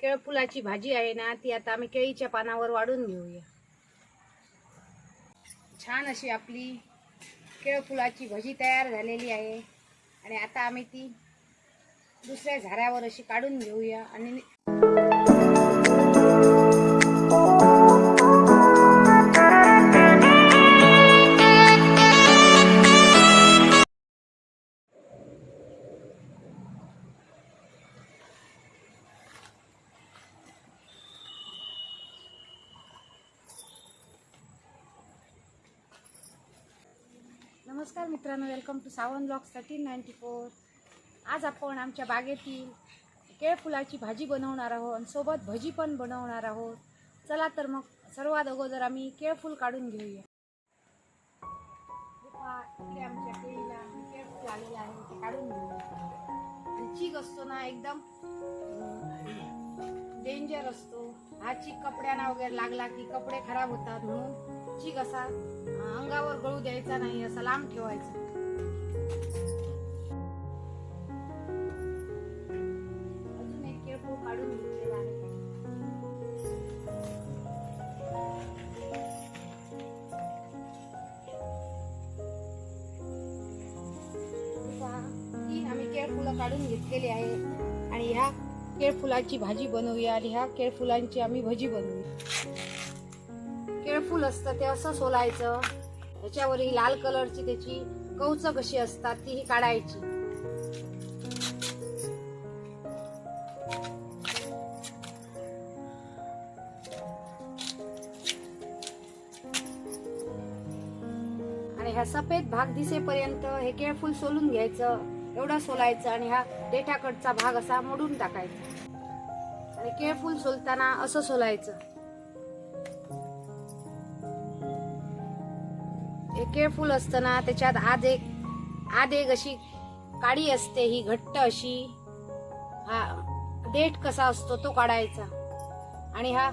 केळफुलाची भाजी आहे ना ती आता आम्ही केळीच्या पानावर वाढून घेऊया. छान अशी आपली केळफुलाची भजी तयार झालेली आहे. आणि आता आम्ही ती दुसऱ्या झाऱ्यावर अशी काढून घेऊया आणि नमस्कार मित्रांनो welcome to Sawan blog thirteen ninety four आज आपण आमच्या बागेतील केळफुलाची भाजी बनवणार आहोत आणि सोबत भजी पण बनवणार आहोत. चला तर मग सर्वात अगोदर आम्ही केळफूल काढून घेऊया. इकडे आमच्या केळीला केळफूल आलेलं आहे ते काढून घेऊया. आणि चीक असतो ना एकदम डेंजर असतो. हा चीक कपड्यांना वगैरे लागला की कपडे खराब होतात म्हणून चीक असा अंगावर गळू द्यायचा नाही असा लांब ठेवायचा. अजून एक काढून घेतलेला आहे. तीन आम्ही केळफुलं काढून घेतलेली आहे आणि ह्या केळफुलाची भाजी बनवूया आणि ह्या केळफुलांची आम्ही भजी बनवूया. केळफूल असतं ते असं सोलायचं. त्याच्यावर ही लाल कलरची त्याची कवच कशी असतात तीही काढायची. आणि ह्या सफेद भाग दिसेपर्यंत हे केळफूल सोलून घ्यायचं एवढं सोलायचं आणि हा देठाकडचा भाग असा मोडून टाकायचा. आणि केळफूल सोलताना असं सोलायचं. हे केळफूल असतं ना त्याच्यात आत एक आत एक अशी काडी असते ही घट्ट अशी. हा देठ कसा असतो तो काढायचा. आणि हा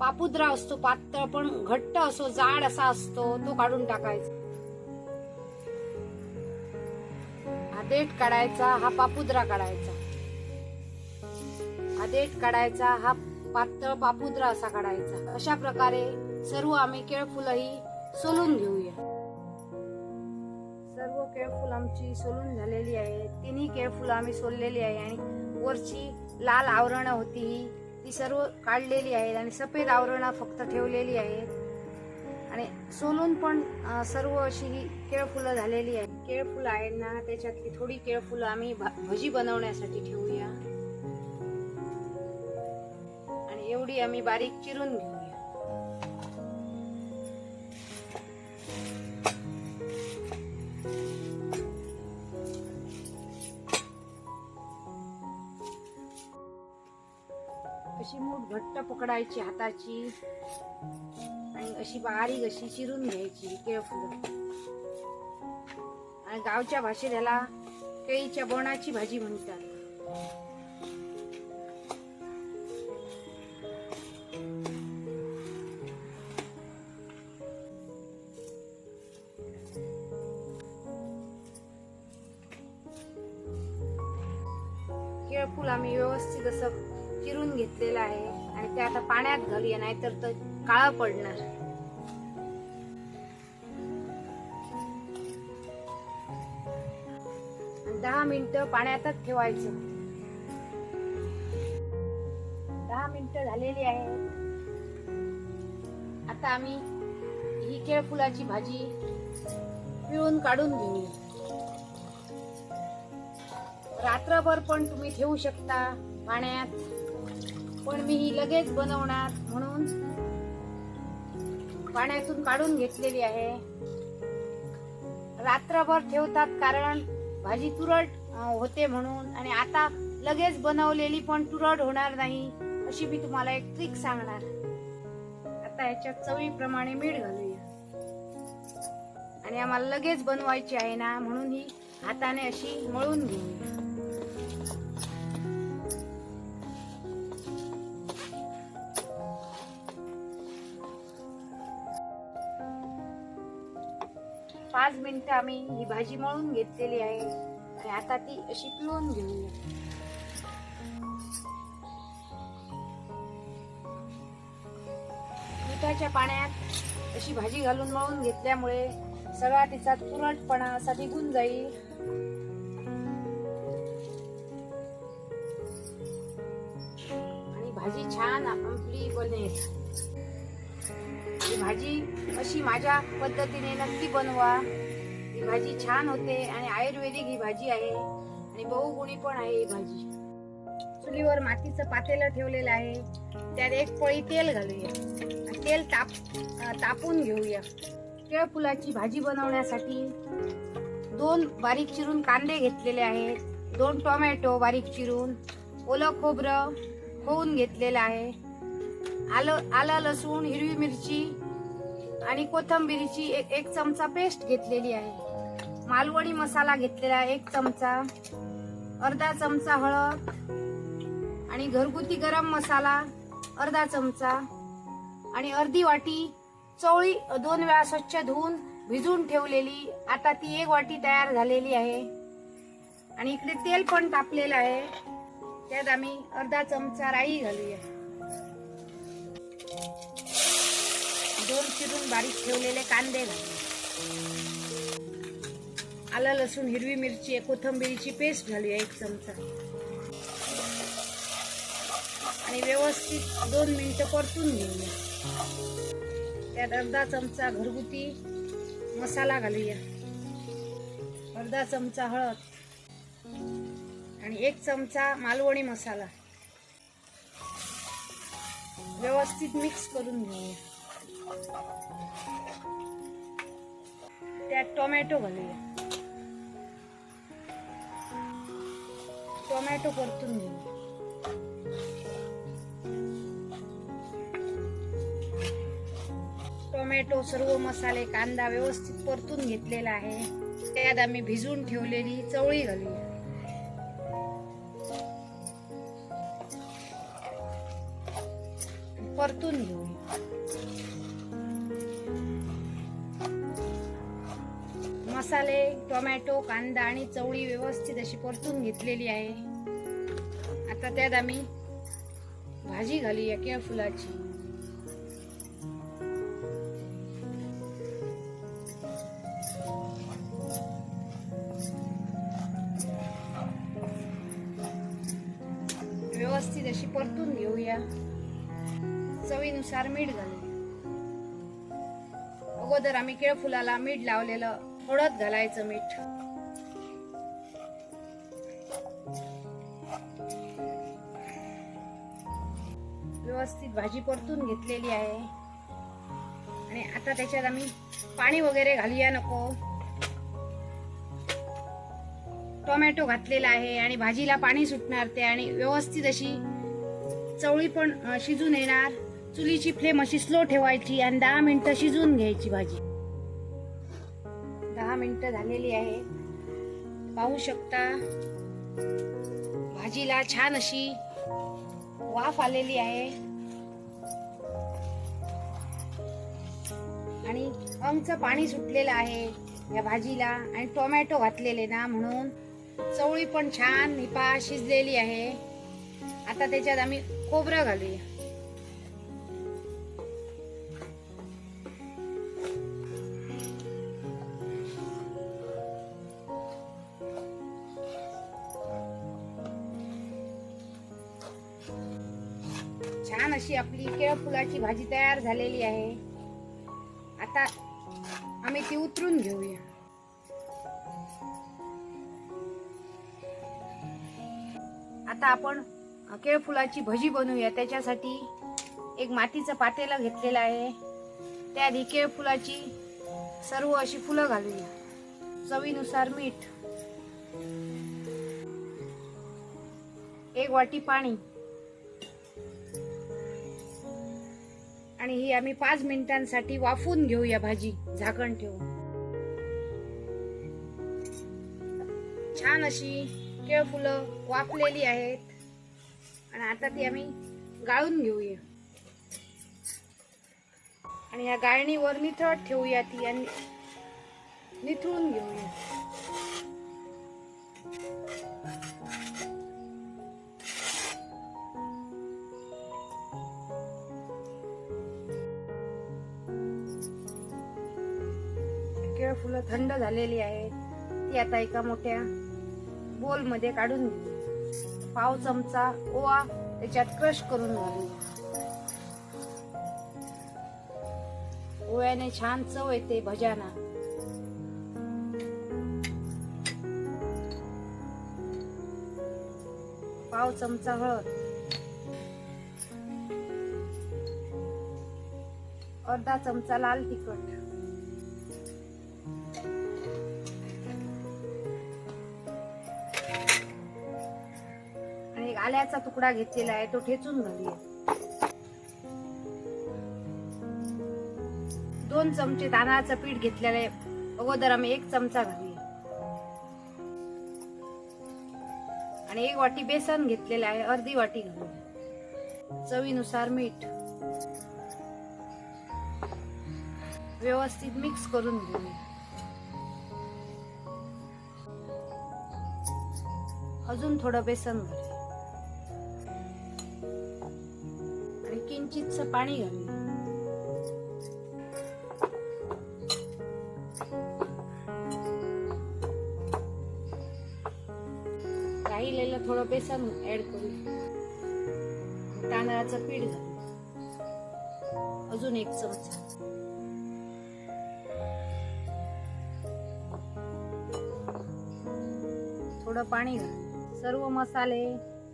पापुद्रा असतो पातळ पण घट्ट असो जाड असा असतो तो काढून टाकायचा. हा देठ काढायचा हा पापुद्रा काढायचा. हा देठ काढायचा हा पातळ पापुद्रा असा काढायचा. अशा प्रकारे सर्व आम्ही केळफुलंही सोलून घेऊया. आमची सोलून झालेली आहे. तिन्ही केळफुलं आम्ही सोललेली आहे आणि वरची लाल आवरणं होती ही. ती सर्व काढलेली आहेत आणि सफेद आवरणं फक्त ठेवलेली आहेत आणि सोलून पण सर्व अशी ही केळफुलं झालेली आहेत. केळफुलं आहेत ना त्याच्यातली थोडी केळफुलं आम्ही भा- भजी बनवण्यासाठी ठेवूया. आणि एवढी आम्ही बारीक चिरून घेऊया. घट्ट पकडायची हाताची. आणि अशी बारीक अशी चिरून घ्यायची केळफुलं आणि गावच्या भाषेत याला केळीच्या बोणाची भाजी म्हणतात. नाहीतर तर काळा पडणार. दहा मिनिटं पाण्यातच ठेवायचं. दहा मिनिटं झालेली आहे. आता आम्ही ही केळफुलाची भाजी पिळून काढून घेऊ रात्रभर पण तुम्ही ठेवू शकता पाण्यात. पण मी ही लगेच बनवणार. म्हणून पाण्यातून काढून घेतलेली आहे. रात्रभर ठेवतात कारण भाजी तुरट होते म्हणून. आणि आता लगेच बनवलेली पण तुरट होणार नाही अशी मी तुम्हाला एक ट्रिक सांगणार. आता ह्याच्यात चवीप्रमाणे मीठ घालूया. आणि आम्हाला लगेच बनवायची आहे ना म्हणून ही हाताने अशी मळून घेऊया. पाच मिनटं आम्ही ही भाजी मळून घेतलेली आहे. आणि आता ती अशी पिळून घेऊया. दुधाच्या पाण्यात अशी भाजी घालून मळून घेतल्यामुळे सगळा तिचा तुरटपणा असा निघून जाईल. आणि भाजी छान आपली बनेल. भाजी अशी माझ्या पद्धतीने नक्की बनवा. ही भाजी छान होते आणि आयुर्वेदिक ही भाजी आहे आणि बहुगुणी पण आहे ही भाजी. चुलीवर मातीचं पातेलं ठेवलेलं आहे. त्यात एक पळी तेल घालूया. तेल ताप तापून घेऊया. केळफुलाची भाजी बनवण्यासाठी दोन बारीक चिरून कांदे घेतलेले आहेत. दोन टोमॅटो बारीक चिरून ओलं खोबरं होऊन घेतलेलं आहे. आलं आलं लसूण हिरवी मिरची आणि कोथंबिरीची एक एक चमचा पेस्ट घेतलेली आहे. मालवणी मसाला घेतलेला आहे एक चमचा. अर्धा चमचा हळद. आणि घरगुती गरम मसाला अर्धा चमचा. आणि अर्धी वाटी चवळी दोन वेळा स्वच्छ धुवून भिजून ठेवलेली. आता ती एक वाटी तयार झालेली आहे. आणि इकडे तेल पण तापलेलं आहे. त्यात आम्ही अर्धा चमचा राई घालूया. दोन चिरून बारीक ठेवलेले कांदे घालूया आलं लसूण हिरवी मिरची कोथंबिरीची पेस्ट घालूया एक चमचा. आणि व्यवस्थित दोन मिनिटं परतून घेऊया. त्यात अर्धा चमचा घरगुती मसाला घालूया. अर्धा चमचा हळद. आणि एक चमचा मालवणी मसाला. व्यवस्थित मिक्स करून घेऊया. त्यात टोमॅटो घालूया. टोमॅटो परतून घेऊ. टोमॅटो सर्व मसाले कांदा व्यवस्थित परतून घेतलेला आहे. त्यात आम्ही भिजून ठेवलेली चवळी घालूया. परतून घेऊया. मसाले टोमॅटो कांदा आणि चवळी व्यवस्थित अशी परतून घेतलेली आहे. आता त्यात आम्ही भाजी घालूया किंवा फुलाची. व्यवस्थित अशी परतून घेऊया. चवीनुसार मीठ घालूया. अगोदर आम्ही केळफुलाला मीठ लावलेलं हळद घालायचं मीठ. व्यवस्थित भाजी परतून घेतलेली आहे. आणि आता त्याच्यात आम्ही पाणी वगैरे घालूया नको. टोमॅटो घातलेला आहे आणि भाजीला पाणी सुटणार ते आणि व्यवस्थित अशी चवळी पण शिजून येणार. चुलीची फ्लेम अशी स्लो ठेवायची आणि दहा मिनिटं शिजून घ्यायची भाजी. दहा मिनिटं झालेली आहे. पाहू शकता भाजीला छान अशी वाफ आलेली आहे. आणि अंगचं पाणी सुटलेलं आहे या भाजीला आणि टोमॅटो घातलेले ना म्हणून. चवळी पण छान निपा शिजलेली आहे. आता त्याच्यात आम्ही खोबरं घालूया. केळ फुलाची भाजी तयार झालेली आहे. आता आम्ही ती उतरून घेऊया. आता आपण केळफुलाची भजी बनवूया. त्याच्यासाठी एक मातीचं पातेलं घेतलेलं आहे. त्यात ही केळफुलाची सर्व अशी फुलं घालूया. चवीनुसार मीठ. एक वाटी पाणी. आणि ही आम्ही पाच मिनिटांसाठी वाफून घेऊया भाजी. झाकण ठेवून. छान अशी केळफुलं वाफलेली आहेत. आणि आता ती आम्ही गाळून घेऊया. आणि या गाळणीवर निथळत ठेवूया ती आणि निथळून घेऊया. थंड झालेली आहे. ती आता एका मोठ्या बोलमध्ये काढून घेऊ पाव चमचा ओवा त्याच्यात क्रश करून घालू ओव्याने छान चव येते भजाना. पाव चमचा हळद. अर्धा चमचा लाल तिखट. आल्याचा तुकडा घेतलेला आहे तो ठेचून घालूया. दोन चमचे तांदळाचं पीठ घेतलेलं आहे. अगोदर आम्ही एक चमचा घालूया. आणि एक वाटी बेसन घेतलेलं आहे अर्धी वाटी घालूया. चवीनुसार मीठ. व्यवस्थित मिक्स करून घेऊया. अजून थोडं बेसन घालूया. किंचितच पाणी घालूया राहिलेलं थोडं बेसन ऍड करू तांदळाचं पीठ घालू अजून एक चमचा. थोडं पाणी घाल सर्व मसाले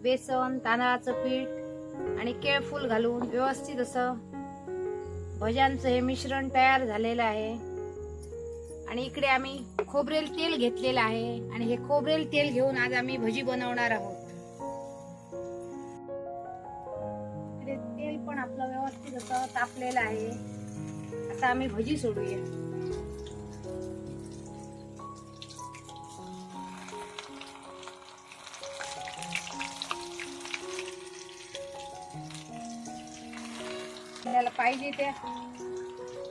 बेसन तांदळाचं पीठ आणि केळफूल घालून व्यवस्थित असं भज्यांचं हे मिश्रण तयार झालेलं आहे. आणि इकडे आम्ही खोबरेल तेल घेतलेलं आहे आणि हे खोबरेल तेल घेऊन आज आम्ही भजी बनवणार आहोत. इकडे तेल पण आपलं व्यवस्थित असं तापलेलं आहे. आता आम्ही भजी सोडूया. आपल्याला पाहिजे त्या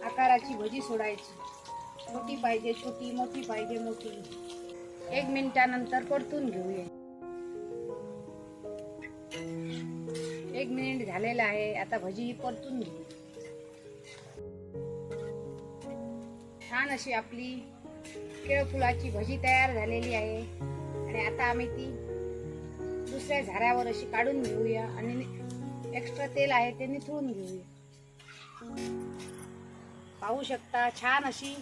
आकाराची भजी सोडायची. छोटी पाहिजे छोटी मोठी पाहिजे मोठी. एक मिनिटानंतर परतून घेऊया. एक मिनिट झालेला आहे आता भजी ही परतून घेऊ. छान अशी आपली केळफुलाची भजी तयार झालेली आहे. आणि आता आम्ही ती दुसऱ्या झाऱ्यावर अशी काढून घेऊया आणि एक्स्ट्रा तेल आहे ते निथळून घेऊया. पाहू शकता छान अशी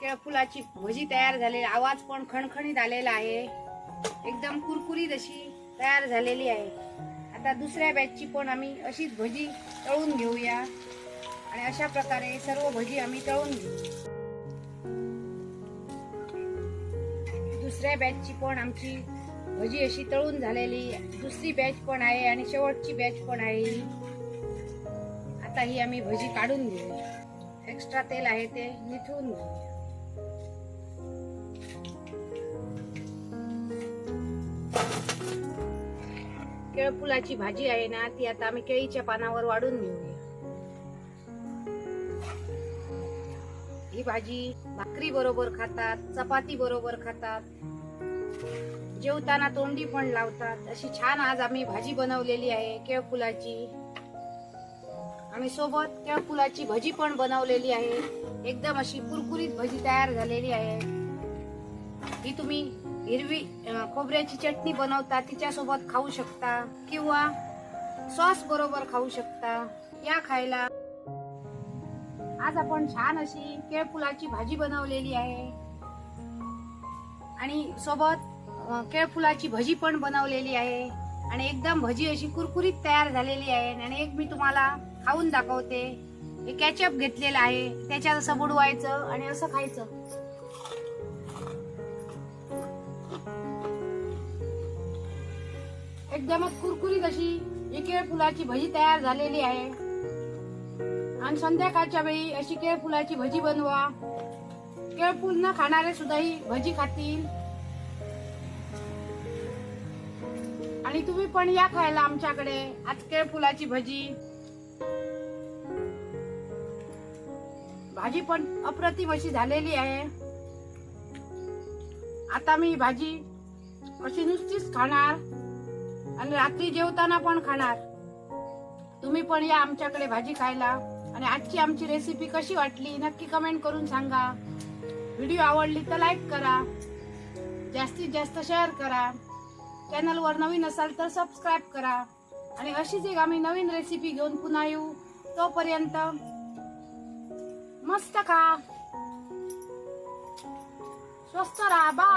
केळफुलाची भजी तयार झालेली आवाज पण खणखणीत आलेला आहे. एकदम कुरकुरीत अशी तयार झालेली आहे. आता दुसऱ्या बॅचची पण आम्ही अशीच भजी तळून घेऊया. आणि अशा प्रकारे सर्व भजी आम्ही तळून घेऊ. दुसऱ्या बॅचची पण आमची भजी अशी तळून झालेली. दुसरी बॅच पण आहे आणि शेवटची बॅच पण आहे. आता ही आम्ही भजी काढून घेऊ एक्स्ट्रा तेल आहे ते निथळून घेऊ केळफुलाची भाजी आहे ना ती आता आम्ही केळीच्या पानावर वाढून घेऊया ही भाजी भाकरी बरोबर खातात चपाती बरोबर खातात. जेवताना तोंडी पण लावतात. अशी छान आज आम्ही भाजी बनवलेली आहे केळफुलाची. आम्ही सोबत केळफुलाची भजी पण बनवलेली आहे. एकदम अशी कुरकुरीत भजी तयार झालेली आहे. ही तुम्ही हिरवी खोबऱ्याची चटणी बनवता तिच्या सोबत खाऊ शकता किंवा सॉस बरोबर खाऊ शकता. या खायला आज आपण छान अशी केळफुलाची भाजी बनवलेली आहे. आणि सोबत केळफुलाची भजी पण बनवलेली आहे. आणि एकदम भजी अशी कुरकुरीत तयार झालेली आहे. आणि एक मी तुम्हाला खाऊन दाखवते. हे कॅचअप घेतलेलं आहे. त्याच्यात असं बुडवायचं आणि असं खायचं. एकदमच कुरकुरीत अशी ही केळफुलाची भजी तयार झालेली आहे. आणि संध्याकाळच्या वेळी अशी केळफुलाची भजी बनवा. केळफूल न खाणारे सुद्धा ही भजी खातील. आणि तुम्ही पण या खायला आमच्याकडे. आज केळफुलाची भजी. भाजी पण अप्रतिम अशी झालेली आहे. आता मी भाजी अशी नुसतीच खाणार आणि रात्री जेवताना पण खाणार. तुम्ही पण या आमच्याकडे भाजी खायला आणि आजची आमची रेसिपी कशी वाटली नक्की कमेंट करून सांगा. व्हिडिओ आवडली तर लाईक करा. जास्तीत जास्त शेअर करा. चॅनलवर नवीन असाल तर सबस्क्राईब करा. आणि अशीच एक आम्ही नवीन रेसिपी घेऊन पुन्हा येऊ. तोपर्यंत मस्त खा स्वस्त राहा बा